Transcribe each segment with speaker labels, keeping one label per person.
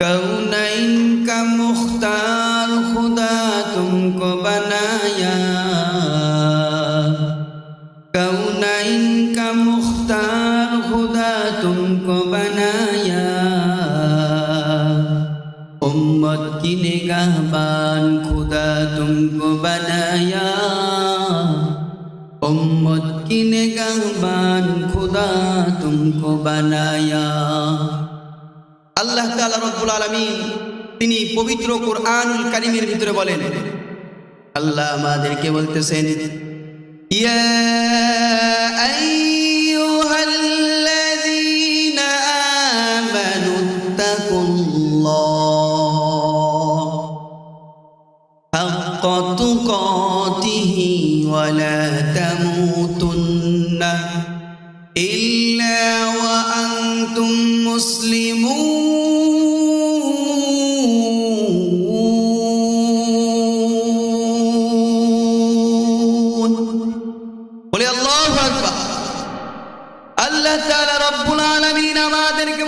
Speaker 1: कौनैन का मुख्तार खुदा तुमको बनाया कौनैन का मुख्तार खुदा तुमको बनाया उम्मत की निगाहबान खुदा तुमको बनाया उम्मत की निगाहबान खुदा तुमको बनाया আল্লাহ তাআলা রব্বুল আলমী তিনি পবিত্র কোরআনুল কারিমের ভিতরে বলেন আল্লাহ আমাদেরকে বলতেছেন ইয়া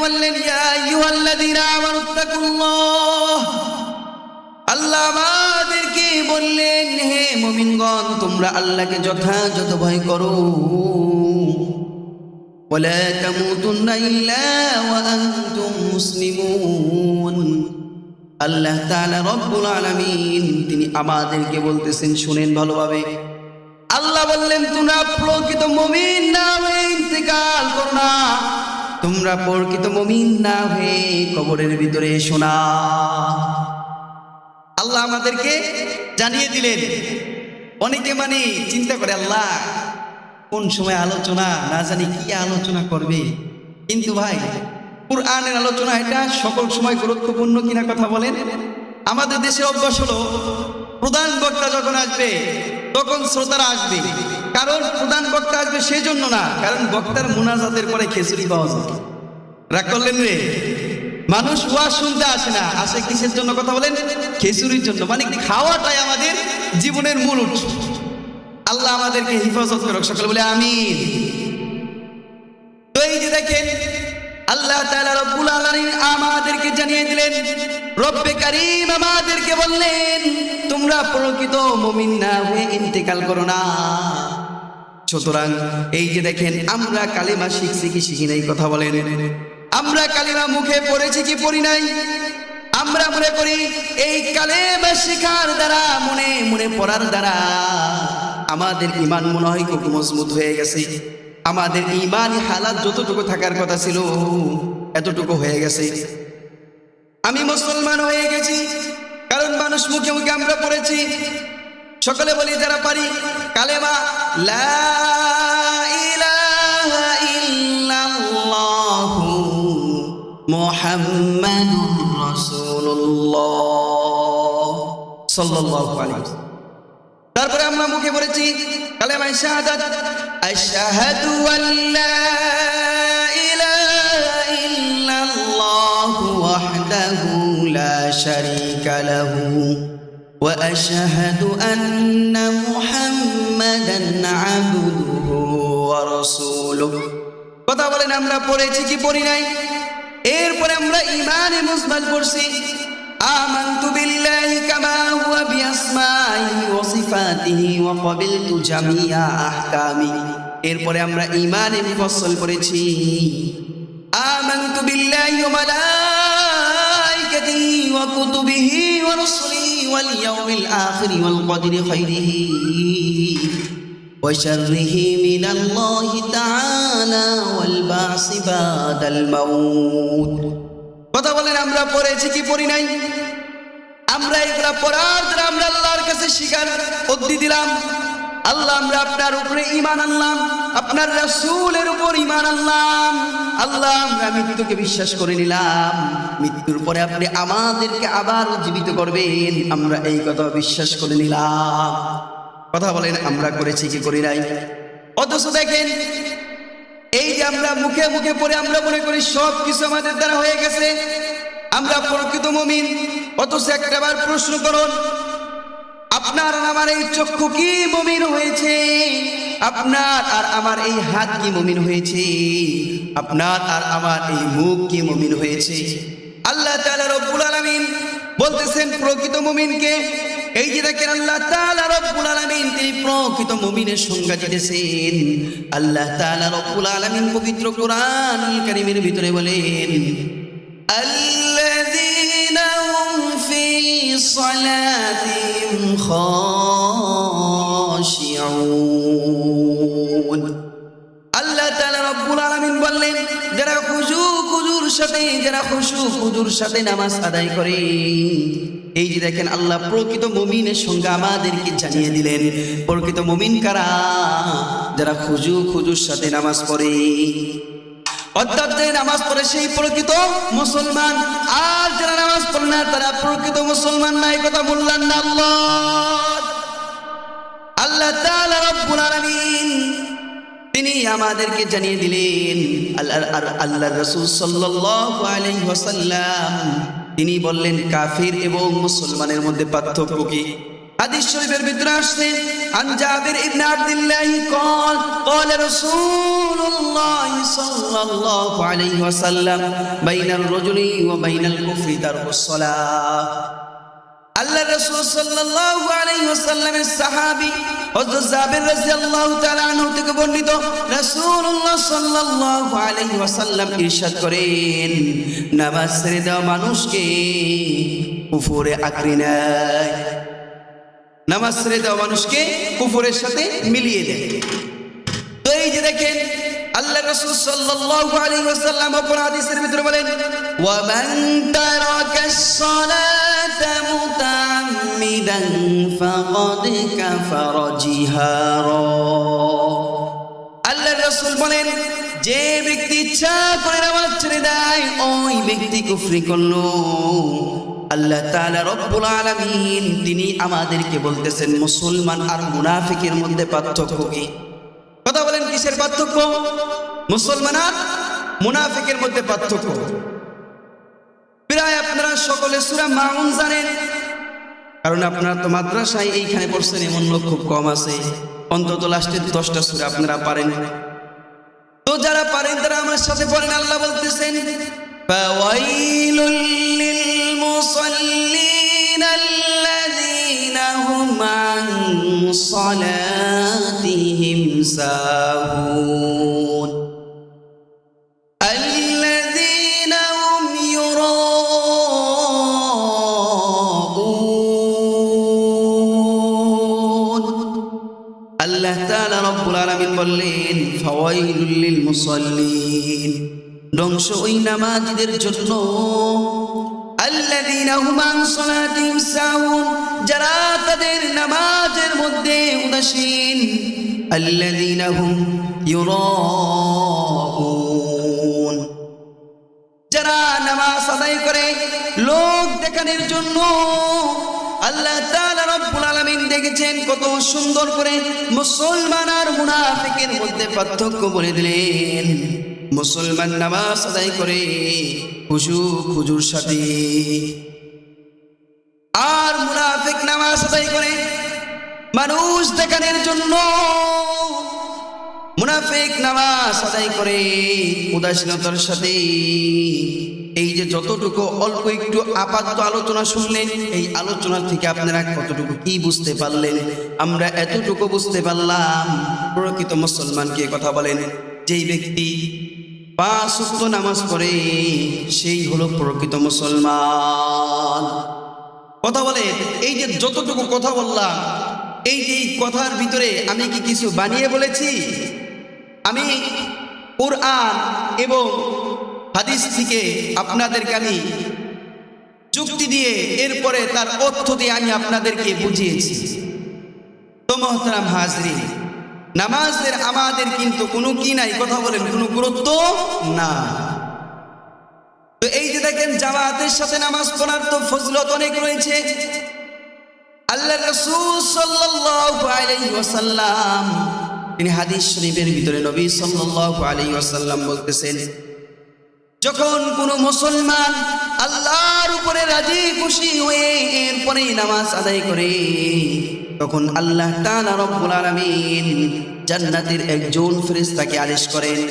Speaker 1: বললেন ইয়া আইয়ুহাল্লাযীনা আমানুত্তাকুল্লাহ আল্লাহ আমাদেরকে বললেন হে মুমিনগণ তোমরা আল্লাহকে যথাযথ ভয় করো ولا تموتن إلا وأنتم مسلمون আল্লাহ তাআলা রব্বুল আলামিন তিনি আমাদেরকে বলতেছেন শুনেন ভালোভাবে আল্লাহ বললেন তোমরা প্রকৃত মুমিন না হয়ে ইন্তেকাল করো না তোমরা প্রকৃত মুমিন না হয়ে কবরের ভিতরে এসো না। আল্লাহ আমাদেরকে জানিয়ে দিলেন, অনেকে মানে চিন্তা করে, আল্লাহ, কোন সময় আলোচনা? না জানি কি আলোচনা করবে। কিন্তু ভাই, কোরআনের আলোচনা এটা সকল সময় গুরুত্বপূর্ণ কিনা কথা বলেন? আমাদের দেশে অভ্যাস হলো, প্রধান বক্তা যখন আসবে, তখন শ্রোতারা আসবে। কারণ প্রধান বক্তা আসবে সেই জন্য না, কারণ বক্তার মোনাজাতের পরে খেসুরি পাওয়া যায়। রাগ করলেন রে? মানুষ ওয়া শুনতে আসে না, আসে কিসের জন্য কথা বলেন? খেসুরির জন্য। মানে খাওয়াটাই আমাদের জীবনের মূল উৎস। আল্লাহ আমাদেরকে হিফাজত করুক, সকলে বলে আমিন। তো এই যে দেখেন, আল্লাহ তাআলা রব্বুল আলামিন আমাদেরকে জানিয়ে দিলেন, রব্বে কারীম আমাদেরকে বললেন, তোমরা প্রকৃত মুমিন না হয়ে ইন্তেকাল করো না। সুতরাং এই যে দেখেন, আমরা কালিমা শিখছি কি শিখি নাই, কথা বলেন। আমরা কালিমা মুখে পড়েছি কি পড়ি নাই? আমরা মনে করি এই কালেমা শেখার দ্বারা, মনে মনে পড়ার দ্বারা আমাদের ইমান মনে হয় খুব মজবুত হয়ে গেছে। আমাদের ইমান হালাত যতটুকু থাকার কথা ছিল, এতটুকু হয়ে গেছে। আমি মুসলমান হয়ে গেছি, কারণ মানুষ মুখে মুখে আমরা পড়েছি। সকলে বলি যারা পারি, কালেমা, লা ইলাহা ইল্লাল্লাহু মুহাম্মাদুর রাসূলুল্লাহ তারপরে আমরা মুখে পড়েছি কালেমায় শাহাদাত, আশহাদু আল্লা ইলাহা ইল্লাল্লাহু ওয়াহদাহু লা শারীকা وأشهد أن محمدا عبده ورسوله কথা বলেন আমরা পড়েছি কি পড়ি নাই এরপরে আমরা ইমানে মুসবাল পড়ছি آمنت بالله كما هو بأسمائه وصفاته وقبلت جميع أحكامه এরপরে আমরা ইমানে মুফাসসাল করেছি آمنت بالله وملائكته وكتبه ورسله واليوم الآخر والقدر خيره وشره من الله تعالى والبعث بعد الموت কথা বলেন আমরা পড়েছি কি পড়ি নাই আমরা এগুলা পড়ার দ্বারা আমরা আল্লাহর কাছে স্বীকার অদ্দি দিলাম আল্লাহ, আমরা আপনার উপরে ইমান আনলাম, আপনার রাসূলের উপর ইমান আনলাম। আল্লাহ, আমরা মৃত্যুকে বিশ্বাস করে নিলাম। মৃত্যুর পরে আপনি আমাদেরকে আবার জীবিত করবেন। আমরা এই কথা বিশ্বাস করে নিলাম। কথা বলেন, আমরা করেছি কি করি নাই? অথচ দেখেন, এই যে আমরা মুখে মুখে পড়ে আমরা মনে করি সব কিছু আমাদের দ্বারা হয়ে গেছে। আমরা প্রকৃত মমিন, অথচ একটাবার প্রশ্ন করুন আপনার আর আমার এই চক্ষু কি মমিন হয়েছে? আপনার আর আমার এই হাত কি মমিন হয়েছে? আপনার আর আমার এই মুখ কি মমিন হয়েছে? আল্লাহ তাআলা রব্বুল আলামিন বলতেছেন, প্রকৃত মুমিনকে, এই যে দেখেন আল্লাহ তাআলা রব্বুল আলামিন, তিনি প্রকৃত মুমিনের সংজ্ঞা দিতেছেন। আল্লাহ তাআলা রব্বুল আলামিন পবিত্র কোরআন কারীমের ভিতরে বলেন, আল্লাযীনা হুম ফী صلاتهم خاشعون আল্লাহ তাআলা রব্বুল আলামিন বললেন যারা খুশু খুজুর সাথে যারা খুশু খুজুর সাথে নামাজ আদায় করে এই যে দেখেন আল্লাহ প্রকৃত মুমিনের সঙ্গে আমাদেরকে জানিয়ে দিলেন প্রকৃত মুমিন কারা যারা খুজু খুজুর সাথে নামাজ পড়ে অর্থাৎ যে নামাজ পড়ে সেই প্রকৃত মুসলমান। আর যারা নামাজ পড়ে না, তারা প্রকৃত মুসলমান না, এই কথা বললেন না আল্লাহ। আল্লাহ তাআলা রব্বুল আলামিন তিনি আমাদেরকে জানিয়ে দিলেন, আল্লাহ আল্লাহ রসুল সাল্লাল্লাহু আলাইহি ওয়াসাল্লাম তিনি বললেন, কাফির এবং মুসলমানের মধ্যে পার্থক্য কি? হাদিস শরীফের ভিতরে আসছে আন জাবির ইবনে আব্দুল্লাহ قال قال رسول الله صلى الله عليه وسلم بين الرجل وبين الكفر ترك الصلاه আল্লাহ রাসূল সাল্লাল্লাহু আলাইহি ওয়াসাল্লামের সাহাবী হযরত জাবির রাদিয়াল্লাহু তাআলা আনহু থেকে বর্ণিত রাসূলুল্লাহ সাল্লাল্লাহু আলাইহি ওয়াসাল্লাম ইরশাদ করেন নামাজ ছেড়ে দেওয়া মানুষকে কুফরে আঁকড়ে নেয় নামাজ ছেড়ে দেওয়া মানুষকে কুফরের সাথে মিলিয়ে দেয়। এই যে দেখেন, আল্লাহ রাসূল সাল্লাল্লাহু আলাইহি ওয়াসাল্লাম অপর হাদিসের ভিতরে বলেন ওয়া মান তারাকা সালাতা মুতাআম্মিদান ফাকাদ কাফারা জিহারা। আল্লাহ রাসূল বলেন, যে ব্যক্তি ইচ্ছা করে নামাজ ছেড়ে দেয়, ওই ব্যক্তি কুফরি করল। আল্লাহ তাআলা রব্বুল আলামিন, তিনি আমাদেরকে বলতেছেন, মুসলমান আর মুনাফিকের মধ্যে পার্থক্য কি? কথা বলেন, কিসের পার্থক্য? মুসলমান আর মুনাফিকের মধ্যে পার্থক্য। প্রায় আপনারা সকলে সূরা মাউন জানেন, কারণ আপনারা তো মাদ্রাসায় এইখানে পড়ছেন, এমন লোক খুব কম আছে। অন্তত লাস্টের দশটা সুরে আপনারা পারেন। তো যারা পারেন, তারা আমার সাথে পড়েন, আল্লাহ বলতেছেন الذين هم عن صلاتهم ساهون الذين هم يراءون আল্লাহ তাআলা রব্বুল আলামিন বললেন ফাওয়াইলুল লিল মুসাল্লিন ধ্বংস ওই নামাজীদের জন্য যারা তাদের নামাজের মধ্যে উদাসীন। আল্লাযীনা যারা নামাজ আদায় করে লোক দেখানোর জন্য আল্লাহ তাআলা রব্বুল আলামিন দেখেছেন, কত সুন্দর করে মুসলমান আর মুনাফিকের মধ্যে পার্থক্য বলে দিলেন। মুসলমান নামাজ আদায় করে খুশু খুজুর সাথে। আর মুনাফিক নামাজ আদায় করে মানুষ দেখানোর জন্য মুনাফিক নামাজ আদায় করে উদাসীনতার সাথে। এই যে যতটুকু অল্প একটু আপাতত আলোচনা শুনলেন, এই আলোচনা থেকে আপনারা কতটুকু কি বুঝতে পারলেন? আমরা এতটুকু বুঝতে পারলাম। প্রকৃত মুসলমানকে কথা বলেন। যেই ব্যক্তি পাঁচ উক্ত নামাজ পড়ে, সেই হলো প্রকৃত মুসলমান। কথা বলে, এই যে যতটুকু কথা বললাম, এই যে কথার ভিতরে আমি কি কিছু বানিয়ে বলেছি? আমি কোরআন এবং হাদিস থেকে আপনাদেরকে আমি যুক্তি দিয়ে এরপরে তার অর্থ দিয়ে আমি আপনাদেরকে বুঝিয়েছি। তো মহতারাম হাজরি নামাজের আমাদের কিন্তু কোনো কি নাই, কথা বলেন, কোনো গুরুত্ব না তো এই যে দেখেন, জামাতের সাথে নামাজ পড়ার তো ফজলত অনেক রয়েছে। আল্লাহ রসুল ওয়াসাল্লাম, তিনি হাদিস শরীফের ভিতরে নবী সাল্লাল্লাহু আলাইহি ওয়াসাল্লাম বলতেছেন, যখন কোনো মুসলমান আল্লাহর উপরে রাজি খুশি হয়ে এরপরে নামাজ আদায় করে তখন আল্লাহ জান্নাতের একজন ফেরেশতাকে আদেশ করেন।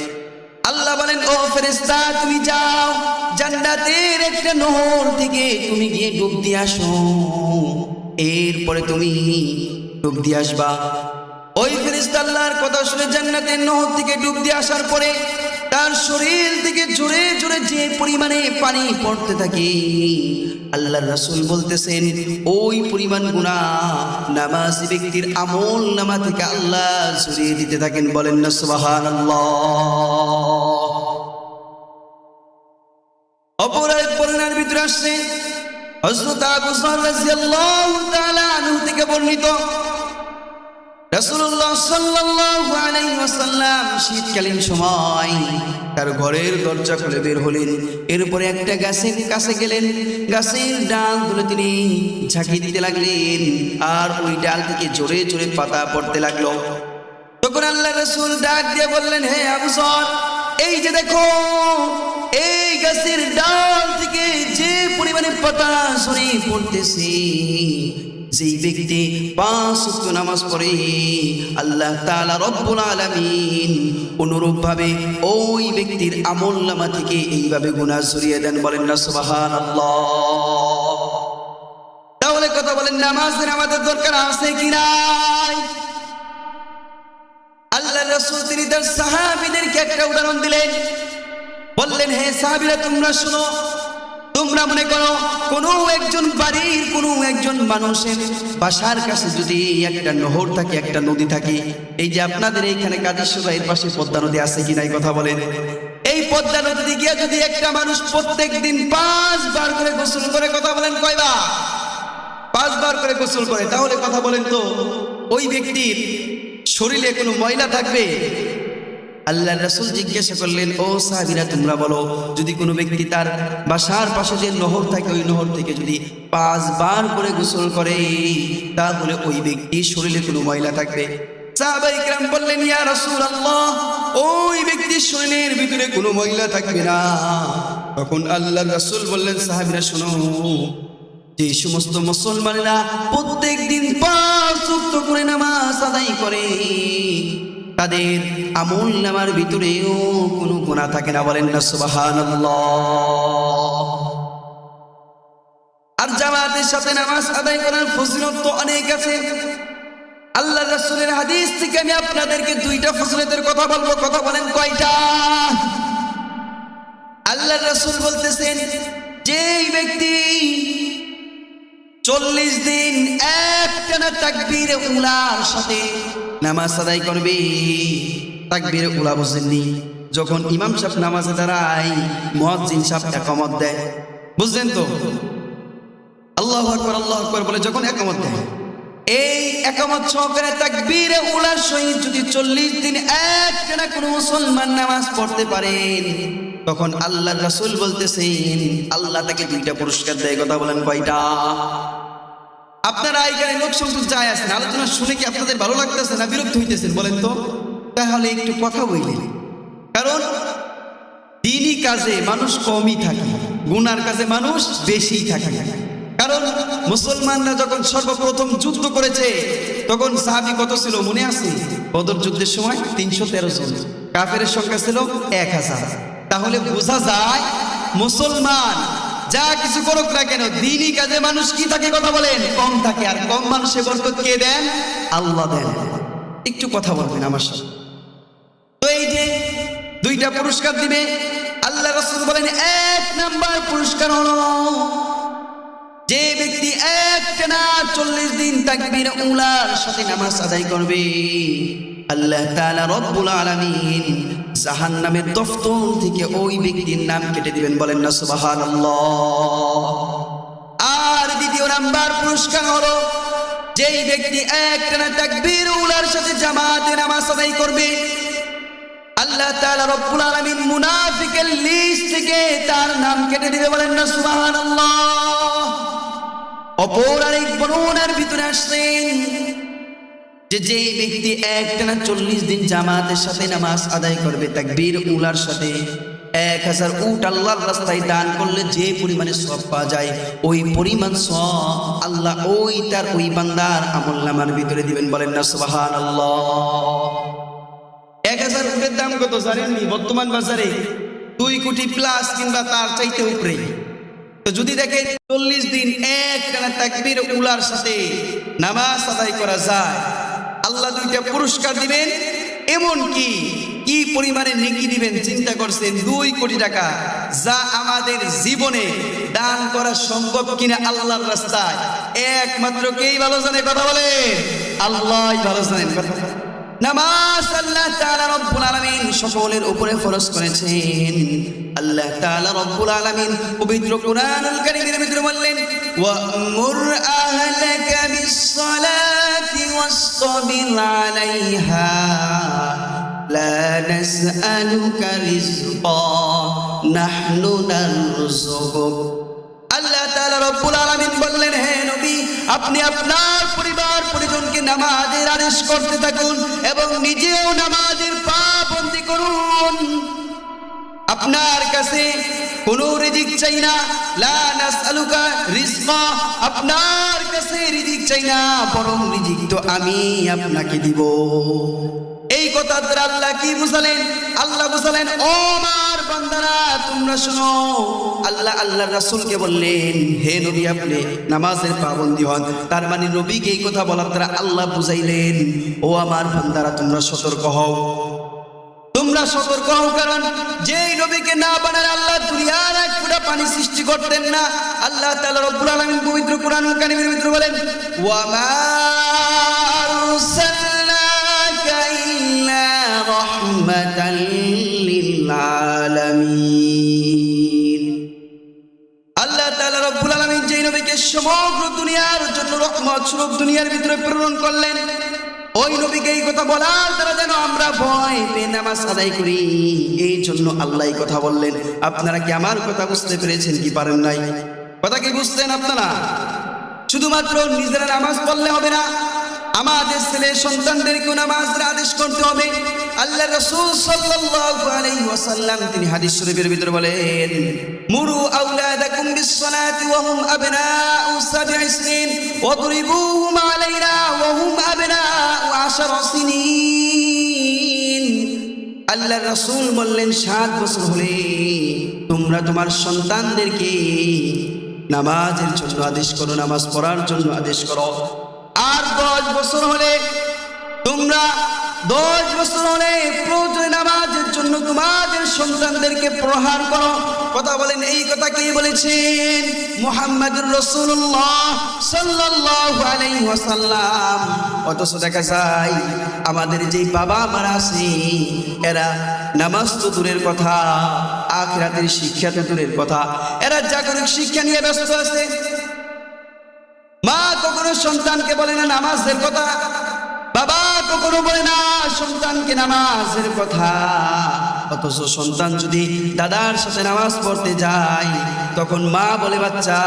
Speaker 1: আল্লাহ বলেন, ও ফেরেশতা, তুমি যাও। জান্নাতের একটা নহর থেকে তুমি গিয়ে ডুব দিয়ে আসো। এরপরে তুমি ডুব দিয়ে আসবা। ওই ফেরেশতা আল্লাহর কথা শুনে জান্নাতের নহর থেকে ডুব দিয়ে আসার পরে তার শরীর থেকে জোরে জোরে যে পরিমাণে পানি পড়তে থাকে আল্লাহ রাসূল বলতেছেন, ওই পরিমাণ গুণা নামাজ ব্যক্তির আমল নামা থেকে আল্লাহ সরিয়ে দিতে থাকেন। বলেন না, সুবহানাল্লাহ। অপর এক ভিতরে আসছে, হযরত আবু আনহু থেকে বর্ণিত শীতকালীন সময় তার ঘরের দরজা খুলে বের হলেন। এরপরে একটা গাছের কাছে গেলেন। গাছের ডাল তুলে তিনি ঝাঁকি দিতে লাগলেন আর ওই ডাল থেকে জোরে জোরে পাতা পড়তে লাগল। তখন আল্লাহ রসুল ডাক দিয়ে বললেন, হে এই যে দেখো, এই গাছের ডাল থেকে যে পরিমাণে পাতা সরে পড়তেছে যেই ব্যক্তি পাঁচ ওয়াক্ত নামাজ পড়ে, আল্লাহ তাআলা রব্বুল আলামিন অনুরূপ ভাবে ওই ব্যক্তির আমল নামা থেকে এইভাবে গুনাহ সরিয়ে দেন, বলেন না সুবহানাল্লাহ। তাহলে কথা বলেন, নামাজের আমাদের দরকার আছে কি নাই? আল্লাহ রসুল তিনি তার সাহাবিদেরকে একটা উদাহরণ দিলেন। বললেন, হে সাহাবিরা, তোমরা শোনো তোমরা মনে করো, কোনো একজন বাড়ির কোনো একজন মানুষের বাসার কাছে যদি একটা নহর থাকে, একটা নদী থাকে, এই যে আপনাদের এইখানে কাজেশ্বর এর পাশে পদ্মা নদী আছে কি নাই কথা বলেন। এই পদ্মা নদীতে গিয়ে যদি একটা মানুষ প্রত্যেক দিন পাঁচবার করে গোসল করে, কথা বলেন কয়বার? পাঁচবার করে গোসল করে, তাহলে কথা বলেন তো, ওই ব্যক্তির শরীরে কোনো ময়লা থাকবে? আল্লাহ রসুল জিজ্ঞাসা করলেন, ও সাহাবিরা, তোমরা বলো, যদি কোনো ব্যক্তি তার বাসার পাশে যে নহর থাকে, ওই নহর থেকে যদি পাঁচবার করে গোসল করে, তাহলে ওই ব্যক্তির শরীরে কোনো ময়লা থাকবে? ইয়া রসুল আল্লাহ ওই ব্যক্তির শরীরের ভিতরে না। তখন আল্লাহ বললেন শোনো সমস্ত মুসলমানেরা প্রত্যেক দিন পাঁচ করে নামাজ আদায় করে। তাদের আমল নামার ভিতরেও কোনো গুণা থাকে না, বলেন না, সুবহানাল্লাহ। আর জামাতের সাথে নামাজ আদায় করার ফজিলত তো অনেক আছে। আল্লাহ রাসূলের হাদিস থেকে আমি আপনাদেরকে দুইটা ফজিলতের কথা বলব। কথা বলেন কয়টা? আল্লাহ রাসূল বলতেছেন, যেই ব্যক্তি চল্লিশ দিন একটানা তাকবীর উলার সাথে নামাজ আদায় করবে। তাকবীর উলা বুঝেননি। যখন ইমাম সাহেব নামাজে দাঁড়ায়, মুয়াজ্জিন সাহেব একমত দেয়। বুঝলেন তো? আল্লাহ আকবর আল্লাহ আকবর বলে যখন একমত দেয়। এই একমত সহকারে তাকবীরে উলার সহিত যদি চল্লিশ দিন একটানা কোনো মুসলমান নামাজ পড়তে পারেন, তখন আল্লাহ রাসূল বলতেছেন, আল্লাহ তাকে দুইটা পুরস্কার দেয়। কথা বলেন কয়টা? আপনারা এইখানে লোক সংযোগ যায় আছেন আলোচনা শুনে কি আপনাদের ভালো লাগতেছে না বিরক্ত হইতেছেন বলেন তো? তাহলে একটু কথা বললেন। কারণ দিনই কাজে মানুষ কমই থাকে, গুনার কাজে মানুষ বেশি থাকে। কারণ মুসলমানরা যখন সর্বপ্রথম যুদ্ধ করেছে, তখন সাহাবি কত ছিল মনে আছে? বদর যুদ্ধের সময় তিনশো তেরো জন কাফের সংখ্যা ছিল এক হাজার। তাহলে বোঝা যায় মুসলমান যা কিছু করুক না কেন, দিনই কাজে মানুষ কি থাকে কথা বলেন? কম থাকে আর কম মানুষে বরকত কে দেন? আল্লাহ দেন। একটু কথা বলবেন আমার সাথে। তো এই যে দুইটা পুরস্কার দিবে, আল্লাহ রসুল বলেন, এক নাম্বার পুরস্কার হলো যে ব্যক্তি একটানা চল্লিশ দিন তাকবীর উলার সাথে নামাজ আদায় করবে। আল্লাহ তাআলা রব্বুল আলামিন জাহান্নামের দফতর থেকে ওই ব্যক্তির নাম কেটে দিবেন, বলেন না, সুবহানাল্লাহ। আর দ্বিতীয় নাম্বার পুরস্কার হলো, যেই ব্যক্তি একটানা তাকবীর উলার সাথে জামাতে নামাজ আদায় করবে, আল্লাহ তাআলা রব্বুল আলামিন মুনাফিকের লিস্ট থেকে তার নাম কেটে দিবে, বলেন না, সুবহানাল্লাহ। অপর আরেক বর্ণনার ভিতরে আসছেন যে যে ব্যক্তি একটানা চল্লিশ দিন জামাতের সাথে নামাজ আদায় করবে, তাকবীর উলার সাথে এক হাজার উট আল্লাহর রাস্তায় দান করলে যে পরিমাণে সব পাওয়া যায়, ওই পরিমাণ সব আল্লাহ ওই তার ওই বান্দার আমল নামার ভিতরে দিবেন বলেন না সুবাহান এক হাজার উটের দাম কত জানেননি বর্তমান বাজারে দুই কোটি প্লাস কিংবা তার চাইতে উপরে। তো যদি দেখে চল্লিশ দিন এক টানা তাকবীর উলার সাথে নামাজ আদায় করা যায় আল্লাহ দুইটা পুরস্কার দিবেন এমন কি কি পরিমাণে নেকি দিবেন চিন্তা করছেন, দুই কোটি টাকা যা আমাদের জীবনে দান করা সম্ভব কিনা আল্লাহর রাস্তায়। একমাত্র কেই ভালো জানে, কথা বলে আল্লাহ ভালো জানেন, কথা নামাজ আল্লাহ তাআলা রব্বুল আলামিন সকলের উপরে ফরজ করেছেন। আল্লাহ তাআলা রব্বুল আলামিন পবিত্র কোরআনুল কারীমের ভিতরে বললেন, ওয়ামুর আহলাকা বিস-সালাতি ওয়াসতাবির আলাইহা, লা নাসআলুকা রিজকা নাহনু নারযুকুক। আল্লাহ তাআলা রব্বুল আপনি আপনার পরিবার, পরিজনকে নামাজের আদেশ করতে থাকুন এবং নিজেও নামাজের পা পাবন্দি করুন। আপনার কাছে কোন রিজিক চাই না। আপনার কাছে রিজিক চাই না, বরং রিজিক তো আমি আপনাকে দিব। এই কথা দ্বারা আল্লাহ কি বুঝালেন? আল্লাহ বুঝালেন, ও আমার বান্দারা, তোমরা শোনো। আল্লাহ আল্লাহ রাসূলকে বললেন, হে নবী আপনি, নামাজের পাবন্দি হন। তার মানে নবীকে এই কথা বলার দ্বারা আল্লাহ বুঝাইলেন, ও আমার বান্দারা, তোমরা সতর্ক হও। তোমরা সতর্ক হও, কারণ যেই নবীকে না বানার আল্লাহ দুনিয়ার এক ফুটা পানি সৃষ্টি করতেন না। আল্লাহ তাআলা রব্বুল আলামিন পবিত্র কোরআনুল কারীমের ভিতরে বলেন, ওয়া মা দুনিয়ার জন্য রহমত স্বরূপ দুনিয়ার ভিতরে প্রেরণ করলেন। ওই নবীকে এই কথা বলার দ্বারা যেন আমরা ভয় পেয়ে নামাজ আদায় করি। এই জন্য আল্লাহ কথা বললেন। আপনারা কি আমার কথা বুঝতে পেরেছেন কি পারেন নাই? কথা কি বুঝতেন আপনারা? শুধুমাত্র নিজেরা নামাজ পড়লে হবে না। আমাদের ছেলে সন্তানদেরকেও নামাজের আদেশ করতে হবে। আল্লাহ রাসূল সাল্লাল্লাহু আলাইহি ওয়াসাল্লাম, তিনি হাদিস শরীফের ভিতরে বলেন, মুরু আওলাদাকুম বিস-সালাতি ওয়া হুম আবনাউ সাব'i সিনিন, ওয়াদরিবুহুম আলাইহা ওয়া হুম আবনাউ আশারা সিনিন। আল্লাহ রাসূল বললেন, সাত বছর হলে তোমরা তোমার সন্তানদেরকে নামাজের জন্য আদেশ করো, নামাজ পড়ার জন্য আদেশ করো। আর দশ বছর হলে তোমরা দশ বছর হলে প্রয়োজনে নামাজের জন্য তোমাদের সন্তানদেরকে প্রহার করো। কথা বলেন, এই কথা কে বলেছেন? মুহাম্মাদুর রাসূলুল্লাহ সাল্লাল্লাহু আলাইহি ওয়াসাল্লাম। অথচ দেখা যায়, আমাদের যে বাবা মারা আছে, এরা নামাজ তো দূরের কথা, আখিরাতের শিক্ষা তো দূরের কথা। এরা জাগরিক শিক্ষা নিয়ে ব্যস্ত আছে। মা কখনো সন্তানকে বলে না, নামাজের কথা। বাবা কখনো বলে না, সন্তানকে নামাজের কথা। অথচ সন্তান যদি দাদার সাথে নামাজ পড়তে যায়, তখন মা বলে, বাচ্চা,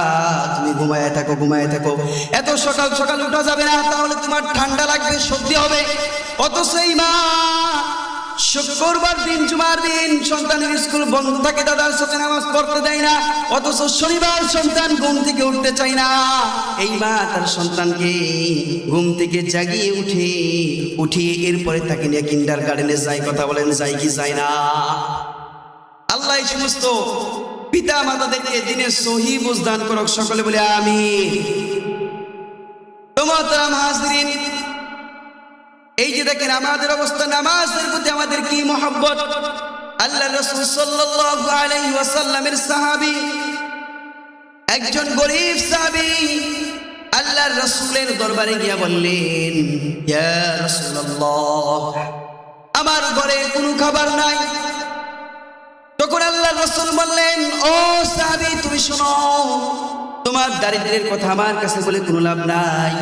Speaker 1: তুমি ঘুমায় থাকো ঘুমায় থাকো। এত সকাল সকাল উঠা যাবে না, তাহলে তোমার ঠান্ডা লাগবে, সর্দি হবে। অথচ এই মা শুক্রবার দিন, জুমার দিন, সন্তানের স্কুল বন্ধ থাকে, দাদার সাথে নামাজ পড়তে দেয় না, অথচ শনিবার সন্তান ঘুম থেকে উঠতে চায় না। এই মা তার সন্তানকে ঘুম থেকে জাগিয়ে উঠে, উঠিয়ে এরপরে তাকে নিয়ে কিন্ডার গার্ডেনে যায়, কথা বলেন, যায় কি যায় না। আল্লাহ সমস্ত পিতা মাতাদেরকে দিনে সহি বুঝদান করক, সকলে বলে আমি তোমার হাজরিন এই যে দেখেন আমাদের অবস্থা, নামাজের প্রতি আমাদের কি মহব্বত? আল্লাহ রসুল আলাইহি ওয়াসাল্লামের সাহাবী, একজন গরিব সাহাবী আল্লাহর রসুলের দরবারে গিয়া বললেন, ইয়া আমার ঘরে কোনো খাবার নাই। তখন আল্লাহ রসুল বললেন, ও সাহাবী, তুমি শোনো তোমার দারিদ্রের কথা আমার কাছে বলে কোনো লাভ নাই।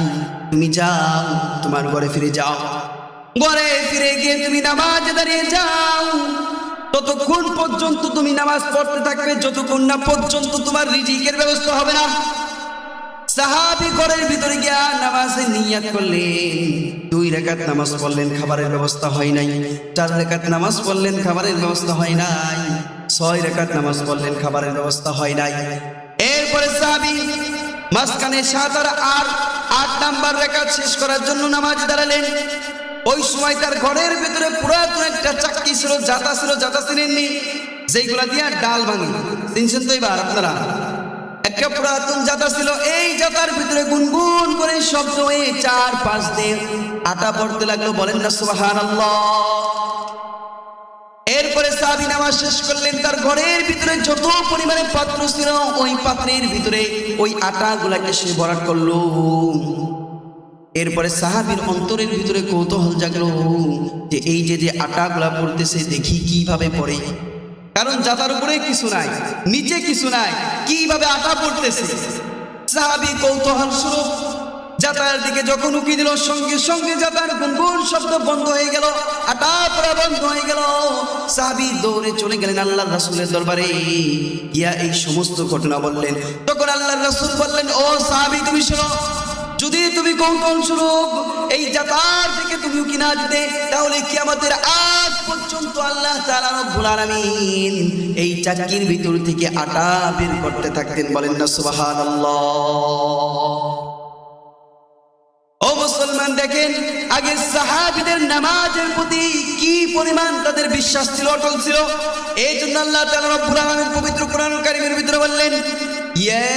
Speaker 1: তুমি যাও, তোমার ঘরে ফিরে যাও। ঘরে ফিরে গিয়ে তুমি নামাজ দাঁড়িয়ে যাও। ততক্ষণ পর্যন্ত তুমি নামাজ পড়তে থাকবে, যতক্ষণ না পর্যন্ত তোমার রিজিকের ব্যবস্থা হবে না। সাহাবি ঘরের ভিতরে গিয়া নামাজে নিয়াত করলেন। দুই রেখাত নামাজ পড়লেন, খাবারের ব্যবস্থা হয় নাই। চার রেখাত নামাজ পড়লেন, খাবারের ব্যবস্থা হয় নাই। ছয় রেখাত নামাজ পড়লেন, খাবারের ব্যবস্থা হয় নাই। এরপরে সাহাবি মাঝখানে সাত আর আট আট নাম্বার রেখাত শেষ করার জন্য নামাজ দাঁড়ালেন। ওই সময় তার ঘরের ভিতরে পুরাতন একটা চাকরি ছিল জাতা ছিল জাতা চিনেননি। যেগুলা দিয়া ডাল ভাঙে চিনছেন তো এবার আপনারা? একটা পুরাতন জাতা ছিল, এই জাতার ভিতরে গুনগুন করে শব্দ হয়ে চার পাঁচ দিন আটা পড়তে লাগল। বলেন না সুবাহান এরপরে সাবি নামাজ শেষ করলেন, তার ঘরের ভিতরে যত পরিমাণে পাত্র ছিল, ওই পাত্রের ভিতরে ওই আটা গুলাকে সে ভরাট করল। এরপরে সাহাবির অন্তরের ভিতরে কৌতূহল জাগলো যে এই যে যে আটাগুলা পড়তেছে, দেখি কীভাবে পড়ে। কারণ যাতার উপরে কিছু নাই, নিচে কিছু নাই, কীভাবে আটা পড়তেছে? সাহাবি কৌতূহল স্বরূপ যাতার দিকে যখন উকি দিল, সঙ্গে সঙ্গে যাতার গুনগুন শব্দ বন্ধ হয়ে গেল আটা পড়া বন্ধ হয়ে গেল। সাহাবি দৌড়ে চলে গেলেন আল্লাহ রাসূলের দরবারে। গিয়া এই সমস্ত ঘটনা বললেন। তখন আল্লাহ রাসূল বললেন, ও সাহাবি, তুমি শোনো, যদি তুমি কৌতূহল স্বরূপ এই যাতার থেকে তুমি উকি না দিতে, তাহলে কি আমাদের আজ পর্যন্ত আল্লাহ তাআলা রব্বুল আলামিন এই চাকির ভিতর থেকে আটা বের করতে থাকতেন। বলেন না, সুবহানাল্লাহ। ও মুসলমান দেখেন, আগে সাহাবিদের নামাজের প্রতি কি পরিমাণ তাদের বিশ্বাস ছিল, অটল ছিল? এই জন্য আল্লাহ তাআলা রব্বুল আলামিন পবিত্র কোরআন কারীমের ভিতরে বললেন, ইয়া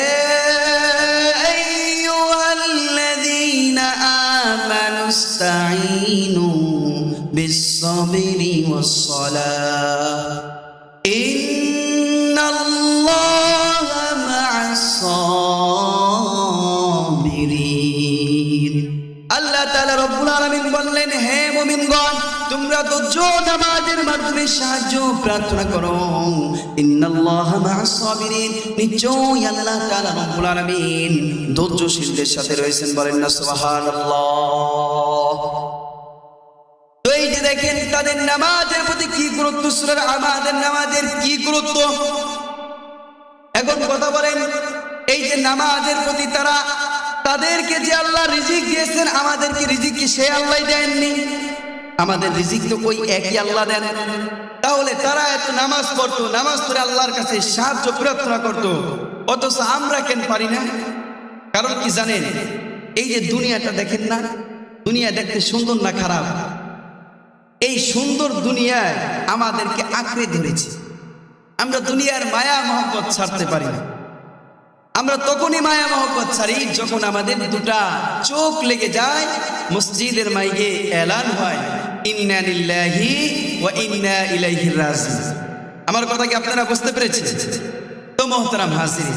Speaker 1: আইয়ুহাল্লাযীনা আমানু ইসতাঈনু বিস-সাবরি ওয়াস-সালাহ। সাথে রয়েছেন বলেন না এই যে দেখেন, তাদের নামাজের প্রতি কি গুরুত্ব আমাদের নামাজের কি গুরুত্ব? এখন কথা বলেন, এই যে নামাজের প্রতি তারা, তাদেরকে যে আল্লাহ রিজিক দিয়েছেন, আমাদেরকে রিজিক কি সে আল্লাহ দেননি? আমাদের রিজিক তো কই? একই আল্লাহ দেন। তাহলে তারা এত নামাজ পড়তো, নামাজ পড়ে আল্লাহর কাছে সাহায্য, প্রার্থনা করতো। অথচ আমরা কেন পারি না? কারণ কি জানেন? এই যে দুনিয়াটা দেখেন না, দুনিয়া দেখতে সুন্দর না খারাপ? এই সুন্দর দুনিয়ায় আমাদেরকে আঁকড়ে ধরেছে। আমরা দুনিয়ার মায়া মহব্বত ছাড়তে পারি না। আমরা তখনই মায়া মহব্বত ছাড়ি যখন আমাদের দুটা চোখ লেগে যায়, মসজিদের মাইকে এলান হয়, ইন্না লিল্লাহি ওয়া ইন্না ইলাইহি আমার কথা কি আপনারা বুঝতে পেরেছেন? তো মোহতারাম হাজির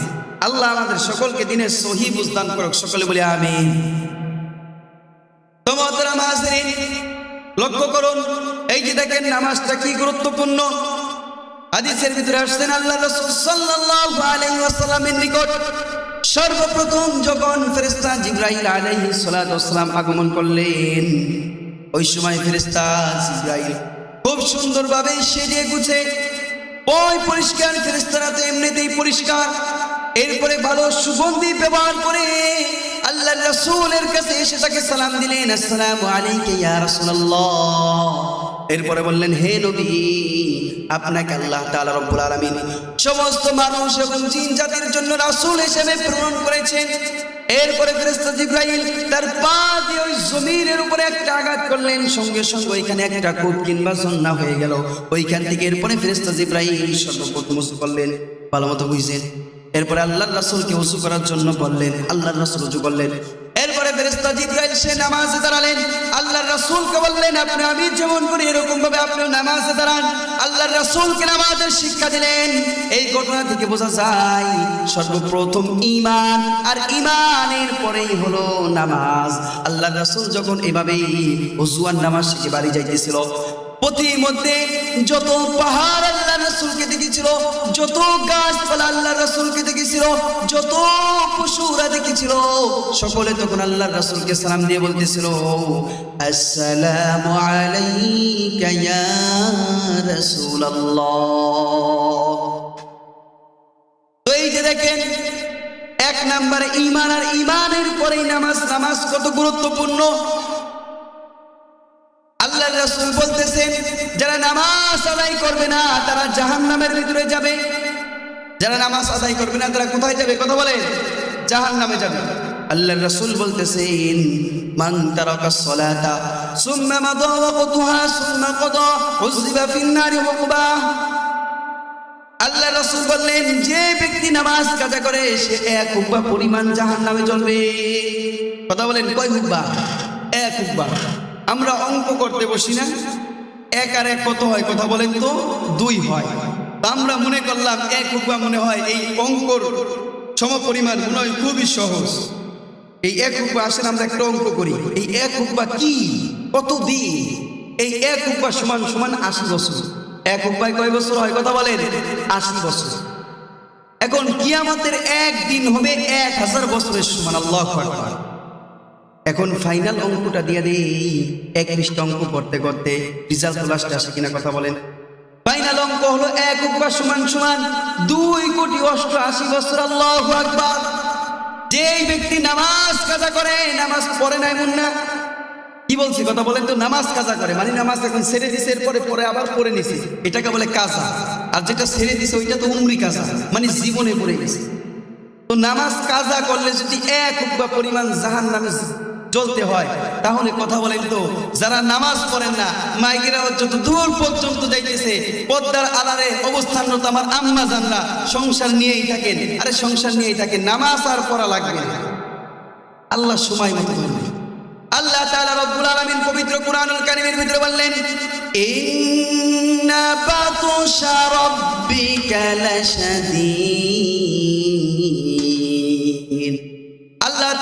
Speaker 1: আল্লাহ আমাদের সকলকে দিনের সহি বুঝদান করুক, সকলে বলি আমিন। তো মোহতারাম হাজির লক্ষ্য করুন, এই যে দেখেন নামাজটা কি গুরুত্বপূর্ণ। হাদিসের ভিতরে আসছেন আল্লাহ রাসূল সাল্লাল্লাহু আলাইহি ওয়াসাল্লামের নিকট, সর্বপ্রথম যখন ফেরেশতা জিবরাইল আলাইহিস সালাতু ওয়াসসালাম আগমন করলেন, ওই সময় ফেরেশতা জিবরাইল খুব সুন্দরভাবে সেজে গুছে, ওই পরিষ্কার ফেরেশতারা তো এমনিতেই পরিষ্কার, এরপরে ভালো সুগন্ধি ব্যবহার করে আল্লাহ রাসূলের কাছে এসে তাকে সালাম দিলেন, আসসালামু আলাইকা ইয়া রাসূলুল্লাহ। এরপরে বললেন, হে নবী, আপনাকে আল্লাহ তাআলা রব্বুল আলামিন সমস্ত মানুষ এবং জিন জাতির জন্য রাসূল হিসেবে প্রেরণ করেছেন। এরপরে ফেরেশতা জিব্রাইল তার পা দিয়ে ওই জমিনের উপরে একটা আঘাত করলেন। সঙ্গে সঙ্গে ওইখানে একটা কূপ কিংবা জন্না হয়ে গেল। ওইখান থেকে এরপরে ফেরেশতা জিব্রাইল সর্বপ্রথম উজু করলেন ভালো মতো বুঝছেন এরপরে আল্লাহ রাসূলকে উজু করার জন্য বললেন আল্লাহ রাসূল উজু করলেন। ফেরেশতা নামাজে দাঁড়ালেন। আল্লাহর রাসূলকে বললেন, আপনি আমি যেমন করি এরকম ভাবে আপনি নামাজে দাঁড়ান। আল্লাহর রাসূলকে নামাজের শিক্ষা দিলেন। এই ঘটনা থেকে বোঝা যায়, সর্বপ্রথম ঈমান আর ঈমানের পরেই হলো নামাজ। আল্লাহর রাসূল যখন এভাবেই আর নামাজ শিখে বাড়ি যাইতেছিল পথির মধ্যে যত পাহাড় আল্লাহ রসুলকে দেখেছিল, যত গাছপালা আল্লাহ রসুলকে দেখেছিল, যত পশুরা দেখেছিল, সকলে তখন আল্লাহ রসুলকে সালাম দিয়ে বলতেছিল, আসসালামু আলাইকা ইয়া রাসূলুল্লাহ। এই যে দেখেন, এক নম্বরে ঈমান আর ঈমানের পরেই নামাজ নামাজ কত গুরুত্বপূর্ণ। আল্লাহ রাসূল বলতেছেন, যারা নামাজ আদায় করবে না, তারা জাহান্নামের ভিতরে যাবে। যারা নামাজ আদায় করবে না, তারা কোথায় যাবে? কথা বলে জাহান্নামে যাবে। আল্লাহ রাসূল বলতেছেন, মান তারাকা সলাতা, সুম্মা মাদা ওয়াকতুহা সুম্মা কাদা উযিবা ফিন নারি ওয়াকবা বললেন, যে ব্যক্তি নামাজ কাজা করে, সে এক হুব্বা পরিমাণ জাহান নামে জ্বলবে। কথা বলেন, কয় হুব্বা এক হুব্বা আমরা অঙ্ক করতে বসি না। এক আর এক কত হয় কথা বলেন তো? দুই হয়। আমরা মনে করলাম এক হুব্বা মনে হয় এই অঙ্কর সমপরিমাণ মনে হয় খুবই সহজ। এই এক হুব্বা আসেন আমরা একটা অঙ্ক করি। এই এক হুব্বা কি? কত দিন এই এক হুব্বা সমান সমান আশি বছর। এক হুব্বায় কয় বছর হয় কথা বলেন? আশি বছর। এখন কিয়ামতের একদিন হবে এক হাজার বছরের সমান, আল্লাহ এখন ফাইনাল অঙ্কটা দিয়ে দেই। এক পৃষ্ঠ অঙ্ক করতে করতে রেজাল্ট লাস্টে আসে কিনা কথা বলেন। ফাইনাল অঙ্ক হলো এক উপ্পা সমান সমান দুই কোটি অষ্ট আশি বছর, আল্লাহ আকবার। যেই ব্যক্তি নামাজ কাজা করে, নামাজ পড়ে না এমন না। কি বলছি কথা বলেন তো, নামাজ কাজা করে মানে নামাজ এখন ছেড়ে দিছে, এরপরে পরে আবার পড়ে নিছে। এটাকে বলে কাজা। আর যেটা ছেড়ে দিছে, ওইটা তো উমরি কাজা মানে জীবনে পড়ে গেছে। তো নামাজ কাজা করলে যদি এক উপ্পা পরিমাণ জাহান নামে জ্বলতে হয়। তাহলে কথা বলেন তো, যারা নামাজ পড়েন না মাইকেরা যত দূর পর্যন্ত যাইতেছে, পদ্মার আলারে অবস্থানরত আমার আম্মা জানরা, সংসার নিয়েই থাকেন। আরে সংসার নিয়েই থাকেন, নামাজ আর পড়া লাগবে আল্লাহ সময় মতো আল্লাহ তাআলা রব্বুল আলামিন পবিত্র কোরআনুল কারীমের ভিতরে বললেন, ইন্না বাতুশা রাব্বিকা লাশাদীদ।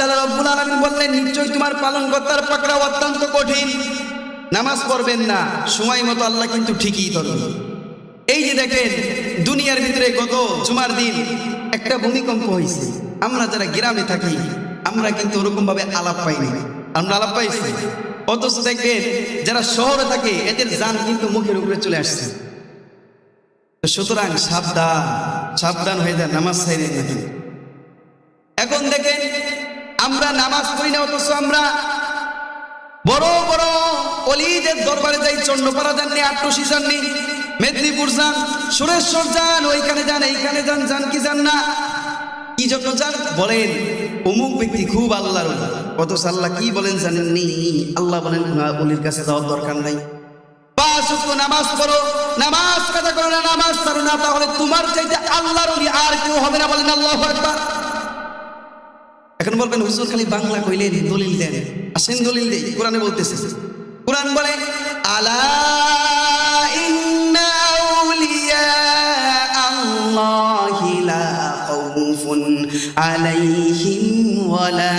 Speaker 1: তাআলা রব্বুল আলামিন বললেন, নিশ্চয়ই তোমার পালনকর্তার পাকড়াও অত্যন্ত কঠিন। নামাজ পড়বেন না, সময় মতো আল্লাহ কিন্তু ঠিকই ধরবে এই যে দেখেন, দুনিয়ার ভিতরে গত জুমার দিন একটা ভূমিকম্প হয়েছে। আমরা যারা গ্রামে থাকি, আমরা কিন্তু ওরকম ভাবে আলাপ পাইনি আমরা আলাপ পাইছি। অথচ দেখবেন, যারা শহরে থাকে, এদের যান কিন্তু মুখের উপরে চলে আসছে। সুতরাং সাবধান সাবধান হয়ে যায় নামাজ সাইরে এখন দেখেন আমরা নামাজ পড়ি না, অথচ আমরা বড় বড় অলিদের দরবারে যাই, চন্ডপাড়া যাননি, আট্টসি যাননি, মেদিনীপুর যান, সুরেশ্বর যান, ওইখানে যান, এইখানে যান যান কি যান না। কি জন্য যান বলেন, অমুক ব্যক্তি খুব আল্লাহর। অথচ আল্লাহ কি বলেন জানেননি? আল্লাহ বলেন, না, অলির কাছে যাওয়ার দরকার নাই। নামাজ পড়ো, নামাজ কাজা করো না, নামাজ ছাড়ো না, তাহলে তোমার চাইতে আল্লাহর আর কেউ হবে না বলেন আল্লাহ আকবার। এখন বলবেন, হুজুর, খালি বাংলা কইলেন দলিল দেন। আসেন দলিল দেই, কোরআনে বলতেছে। কোরআন বলে, আলা ইন্না আউলিয়া আল্লাহি লা খাউফুন আলাইহিম ওয়ালা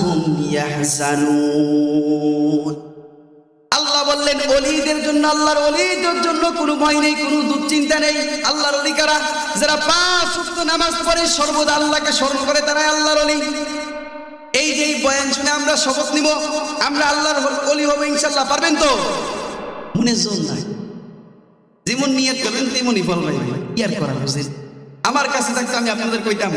Speaker 1: হুম ইয়াহজানুন। অলিদের জন্য, আল্লাহর অলিদের জন্য কোনো ভয় নেই, কোনো দুশ্চিন্তা নেই। আল্লাহর অলি কারা? যারা পাঁচ ওয়াক্ত নামাজ পড়ে, সর্বদা আল্লাহকে স্মরণ করে তারাই আল্লাহর অলি এই যে বয়ান শুনে আমরা শপথ নিব, আমরা আল্লাহর অলি হব ইনশাল্লাহ পারবেন তো? মনে জোর নাই। যেমন নিয়ত করবেন, তেমনই ফল পাইবেন। কি আর করা বুঝেন আমার কাছে থাকতে আমি আপনাদের কইতাম,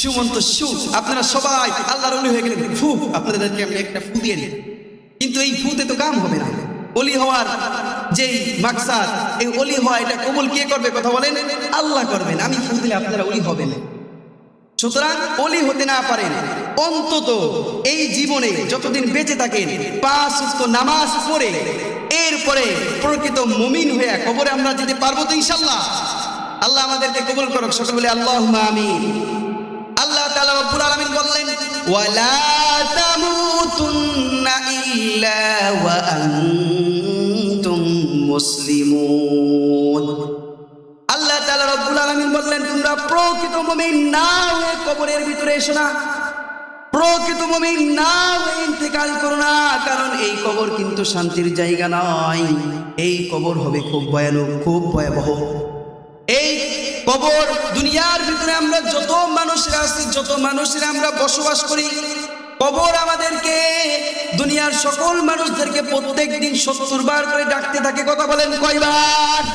Speaker 1: সুমন্ত সু আপনারা সবাই আল্লাহর অলি হয়ে গেলেন ফু, আপনাদেরকে আমি একটা ফু দিয়ে দিই। কিন্তু এই ফুতে তো কাম হবে না। অলি হওয়ার যেই মাকসাদ, এই অলি হওয়া, এটা কবুল কে করবে কথা বলেন? আল্লাহ করবেন। আমি ফু দিলে আপনারা অলি হবেন। সুতরাং অলি হতে না পারেন। অন্তত এই জীবনে যতদিন বেঁচে থাকেন, পাঁচ নামাজ পড়ে, এরপরে প্রকৃত মুমিন হয়ে কবরে আমরা যেতে পারব তো ইনশাল্লাহ আল্লাহ আমাদেরকে কবুল করুক, সকল বলে আল্লাহ আমিন। আল্লাহ তাআলা রব্বুল আলামিন বললেন, ওয়ালা তামুতুন্না রব্বুল আলামিন বললেন, তোমরা প্রকৃত মুমিন না হয়ে কবরের ভিতরে এসো না। প্রকৃত মুমিন না হয়ে ইন্তেকাল করো না, কারণ এই কবর কিন্তু শান্তির জায়গা নয়। এই কবর হবে খুব ভয়ানক, খুব ভয়াবহ। এই কবর দুনিয়ার ভিতরে আমরা যত মানুষেরা আছি, যত মানুষেরা আমরা বসবাস করি কবর আমাদেরকে, দুনিয়ার সকল মানুষদেরকে প্রত্যেক দিন সত্তর বার করে ডাকতে থাকে, কথা বলেন কয়বার?